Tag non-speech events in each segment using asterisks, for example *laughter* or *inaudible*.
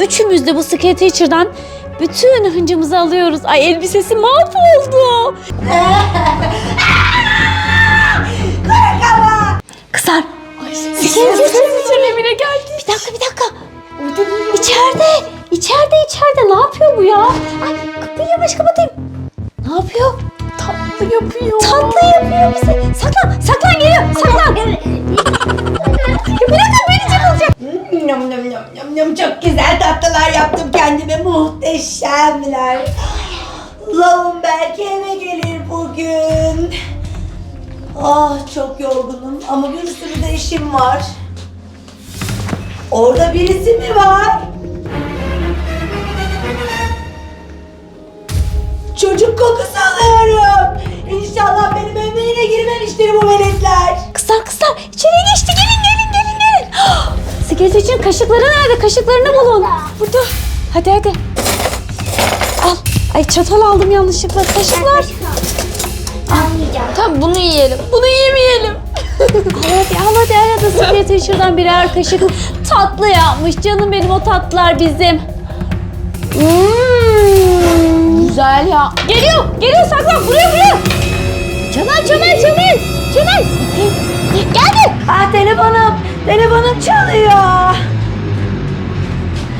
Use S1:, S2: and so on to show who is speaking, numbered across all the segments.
S1: Üçümüz de bu Scare Teacher'dan bütün hıncımızı alıyoruz. Ay elbisesi mahvoldu. *laughs* Kızlar. Teacher evine geldi. Bir dakika bir dakika. İçeride. İçeride içeride. Ne yapıyor bu ya? Ay kapıyı yavaş kapatayım. Ne yapıyor?
S2: Tatlı yapıyor.
S1: Tatlı yapıyor bize. Saklan, saklan geliyor. Saklan.
S2: Yum yum yum çok güzel tatlılar yaptım kendime muhteşemler. Lavun belki eve gelir bugün. Ah çok yorgunum ama bir sürü de işim var. Orada birisi mi var? Çocuk kokusu alıyorum. İnşallah benim evime yine girmemiştir bu veletler.
S1: Kızlar kızlar içeriye Skate için kaşıkları nerede? Kaşıklarını bulun. Burada. Hadi hadi. Al. Ay çatal aldım yanlışlıkla. Kaşıklar.
S3: Almayacağım.
S1: Tamam bunu yiyelim. Bunu yemeyelim. *laughs* al hadi al hadi arada Skate Teacher'dan birer kaşık tatlı yapmış. Canım benim o tatlılar bizim. Hmm. Güzel ya. Geliyor. Geliyor saklan. Buraya buraya. Çömel çömel çömel. Çömel. Geldi.
S2: Ah telefonum, telefonum çalıyor.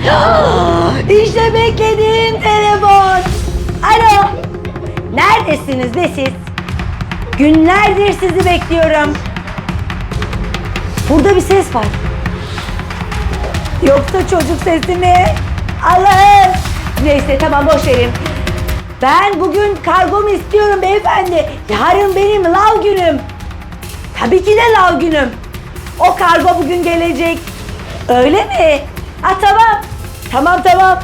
S2: *gasps* işte beklediğim telefon. Alo. Neredesiniz de siz? Günlerdir sizi bekliyorum. Burada bir ses var. Yoksa çocuk sesi mi? Allah'ım. Neyse tamam boş verin. Ben bugün kargomu istiyorum beyefendi. Yarın benim lav günüm. Tabii ki de lav günüm. O kargo bugün gelecek. Öyle mi? Ha tamam. Tamam tamam.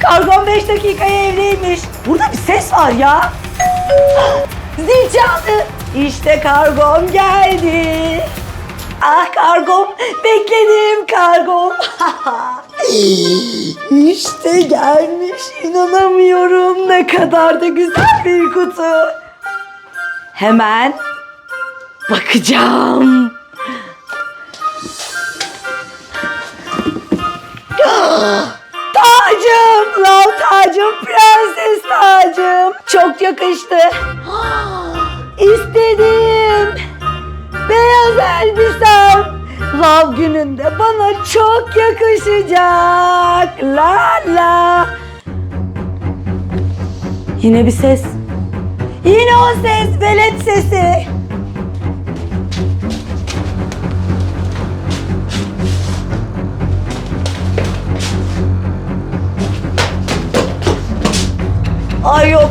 S2: Kargom 5 dakikaya evdeymiş. Burada bir ses var ya. Zil çaldı. İşte kargom geldi. Ah kargom, beklediğim kargom. *laughs* işte gelmiş, inanamıyorum. Ne kadar da güzel bir kutu. Hemen bakacağım. Tacım, lav tacım, prenses tacım. Çok yakıştı. İstedim. Beyaz elbisem. Lav gününde bana çok yakışacak. La la. Yine bir ses. Yine o ses, velet sesi. Ay yok.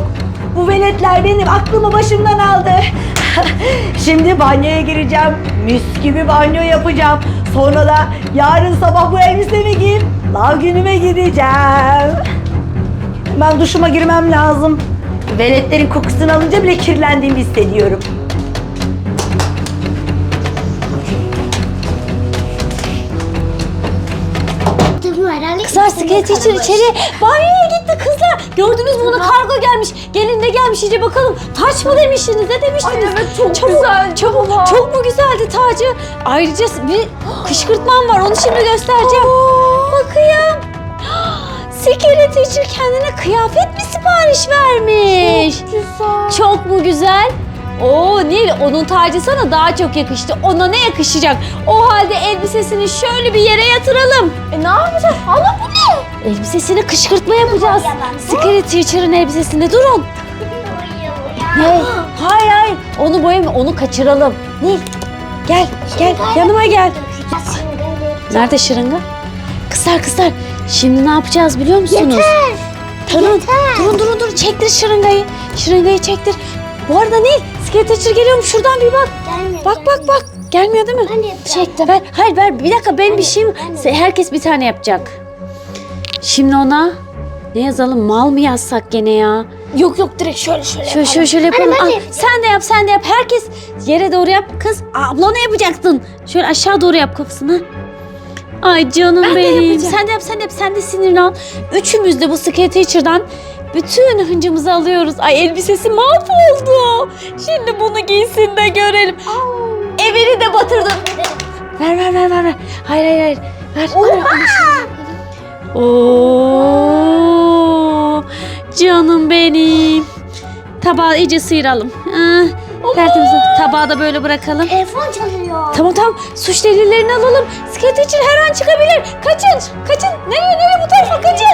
S2: Bu veletler benim aklımı başımdan aldı. *laughs* Şimdi banyoya gireceğim. Mis gibi banyo yapacağım. Sonra da yarın sabah bu elbisemi giyip lav günüme gideceğim. Ben duşuma girmem lazım. Veletlerin kokusunu alınca bile kirlendiğimi hissediyorum.
S3: Herhalde.
S1: Kızlar Skate Teacher içeri banyoya gitti kızlar. Gördünüz mü ona kargo gelmiş. Gelin de gelmiş iyice bakalım. Taç mı demiştiniz ne demiştiniz?
S2: Ay evet, çok
S1: çabuk,
S2: güzeldi
S1: Çabuk,
S2: ama.
S1: çok mu güzeldi tacı? Ayrıca bir kışkırtmam var onu şimdi göstereceğim. Bakayım. Skate Teacher kendine kıyafet mi sipariş vermiş?
S3: güzel.
S1: Çok mu güzel? Oo Nil onun tacı sana daha çok yakıştı. Ona ne yakışacak? O halde elbisesini şöyle bir yere yatıralım.
S3: E ne yapacağız? Ama bu ne?
S1: Elbisesine kışkırtma yapacağız. Secret Teacher'ın elbisesinde durun. Ne? Hayır hayır. Onu boyama, onu kaçıralım. Nil gel gel yanıma gel. Nerede şırınga? Kızlar kızlar şimdi ne yapacağız biliyor musunuz?
S3: Yeter.
S1: Durun,
S3: Yeter.
S1: durun durun durun çektir şırıngayı. Şırıngayı çektir. Bu arada Nil Secret Teacher geliyor mu? Şuradan bir bak.
S3: Gelmiyor,
S1: Bak bak bak. Gelmiyor değil mi?
S3: Ben de yapacağım.
S1: Çekti. Ver, hayır ver bir dakika benim bir şeyim. Herkes bir tane yapacak. Şimdi ona ne yazalım? Mal mı yazsak gene ya?
S3: Yok yok direkt şöyle şöyle.
S1: Şöyle şöyle şöyle yapalım.
S3: ben de
S1: Al,
S3: yapacağım.
S1: sen de yap sen de yap. Herkes yere doğru yap. Kız ablana yapacaksın. Şöyle aşağı doğru yap kafasını. Ay canım
S3: Ben de
S1: benim.
S3: yapacağım.
S1: Sen de yap sen de yap. Sen de sinirini al. Üçümüz de bu Skate Teacher'dan bütün hıncımızı alıyoruz. Ay elbisesi mahvoldu. Şimdi bunu giysin de görelim. Evini de batırdım. Ver ver ver ver. ver. Hayır hayır hayır. Ver. Oo, canım benim. Tabağı iyice sıyıralım. Ah, tertemiz. Tabağı da böyle bırakalım.
S3: Telefon çalıyor.
S1: Tamam tamam suç delillerini alalım. Skate için her an çıkabilir. Kaçın kaçın. Nereye nereye bu tarafa kaçın.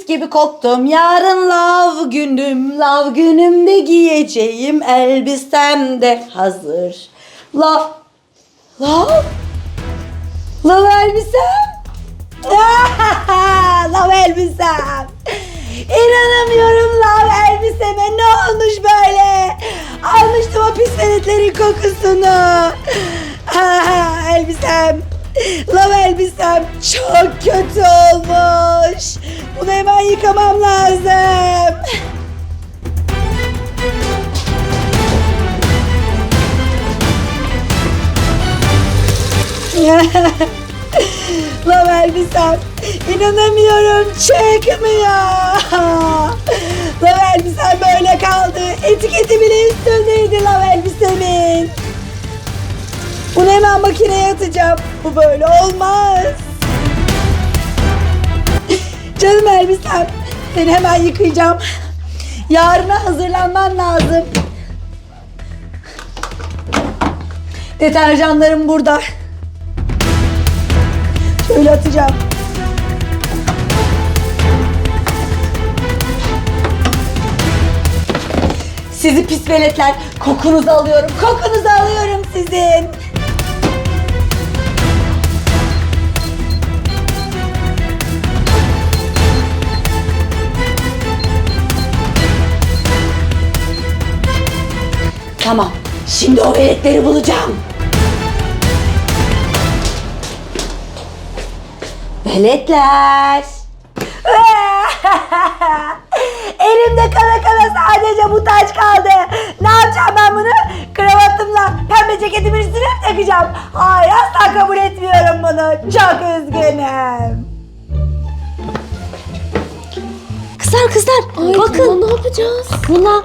S2: Mis gibi koktum. Yarın lav günüm, lav günümde giyeceğim elbisem de hazır. Lav, lav, lav elbisem. *laughs* lav elbisem. İnanamıyorum lav elbiseme ne olmuş böyle? Almıştım o pis kokusunu. Ah, *laughs* elbisem. Lav elbisem çok kötü olmuş. Bunu hemen yıkamam lazım. *laughs* Lav elbisem. İnanamıyorum çekmiyor. *laughs* Lav elbisem böyle kaldı. Etiketi bile üstündeydi Bunu hemen makineye atacağım. Bu böyle olmaz. Canım elbisem. Seni hemen yıkayacağım. Yarına hazırlanman lazım. Deterjanlarım burada. Şöyle atacağım. Sizi pis veletler. Kokunuzu alıyorum. Kokunuzu alıyorum sizin. Tamam. Şimdi o veletleri bulacağım. Veletler. *laughs* Elimde kala kala sadece bu taç kaldı. Ne yapacağım ben bunu? Kravatımla pembe ceketimin üstüne mi takacağım? Hayır asla kabul etmiyorum bunu. Çok üzgünüm.
S1: Kızlar kızlar bakın.
S3: ne yapacağız?
S1: Buna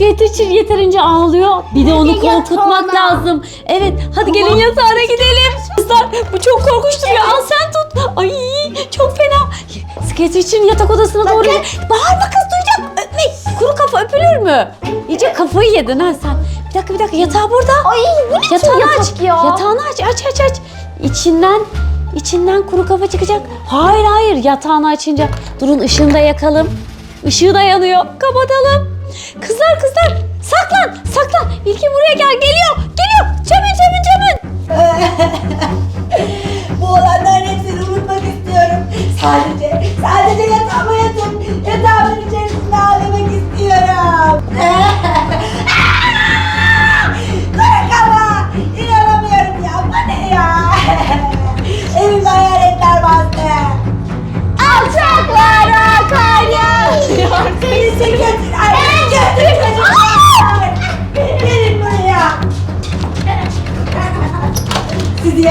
S1: için yeterince ağlıyor. Bir de onu korkutmak lazım. Evet hadi gelin yatağına gidelim. Kızlar bu çok korkunç duruyor. Al sen tut. Ay çok fena. İçin yatak odasına doğru. Bağırma kız duyacak. Öpme. Kuru kafa öpülür mü? İyice kafayı yedin ha sen. Bir dakika bir dakika yatağı burada.
S3: Ay bu ne
S1: Yatağını aç.
S3: ya?
S1: Yatağını aç aç aç aç. İçinden içinden kuru kafa çıkacak. Hayır hayır yatağını açınca. Durun ışığını da yakalım. Işığı da yanıyor. Kapatalım. Kızlar kızlar saklan saklan. İlkin buraya gel geliyor geliyor. Çabuk çabuk çabuk.
S2: Bu olanların hepsini unutmak istiyorum. Sadece, sadece yatağıma yatın. Yatağımın içerisinde ağlamak istiyorum. *laughs* Kara kafa! İnanamıyorum ya. Bu ne ya? *laughs* Evimde hayaletler bastı. Alçaklara kar yağıyor. Götür.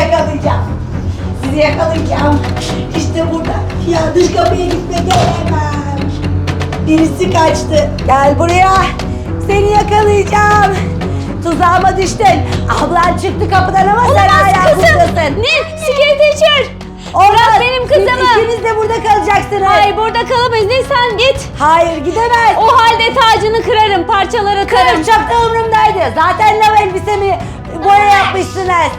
S2: Yakalayacağım. Sizi yakalayacağım. İşte burada. Ya dış kapıya gitme gelemem. Birisi kaçtı. Gel buraya. Seni yakalayacağım. Tuzağıma düştün. Ablan çıktı kapıdan ama sen hala buradasın.
S1: Ne? İçer.
S2: Olmaz.
S1: Bırak benim
S2: Siz
S1: kızımı.
S2: ikiniz de burada kalacaksınız.
S1: Hayır burada kalamayız. Ne sen git.
S2: Hayır gidemez.
S1: O halde tacını kırarım. Parçalara atarım.
S2: Kırım çok da umurumdaydı. Zaten lav elbisemi boya yapmışsınız.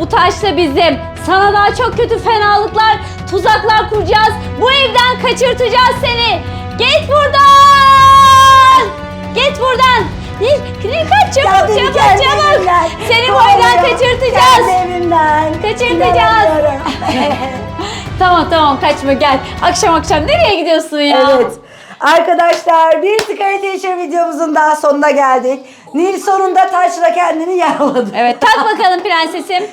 S1: Bu taş da bizim. Sana daha çok kötü fenalıklar, tuzaklar kuracağız. Bu evden kaçırtacağız seni. Git buradan! Git buradan! Kaç çabuk çabuk
S2: kendi
S1: çabuk.
S2: evimden
S1: Seni bu evden
S2: kovuyor.
S1: kaçırtacağız.
S2: Kendi evimden.
S1: Kaçırtacağız.
S2: İnanamıyorum. *laughs*
S1: Tamam tamam kaçma gel. Akşam akşam nereye gidiyorsun ya?
S2: evet. Arkadaşlar bir Sky Teacher videomuzun daha sonuna geldik. Nil sonunda taşla kendini yaraladı.
S1: Evet tak bakalım prensesim.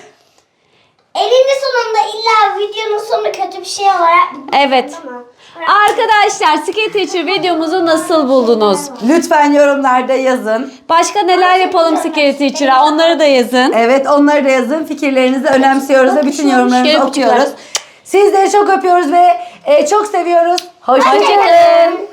S3: Elinde sonunda illa videonun sonu kötü bir şey olarak.
S1: Evet.
S3: Tamam.
S1: Arkadaşlar Skate Teacher videomuzu nasıl buldunuz?
S2: Lütfen yorumlarda yazın.
S1: Başka neler yapalım Skate Teacher'a onları da yazın.
S2: Evet onları da yazın. Fikirlerinizi önemsiyoruz ve bütün yorumlarınızı
S1: Gel
S2: okuyoruz. Sizleri çok öpüyoruz ve e, çok seviyoruz. Hoşçakalın.
S1: Hoşçakalın.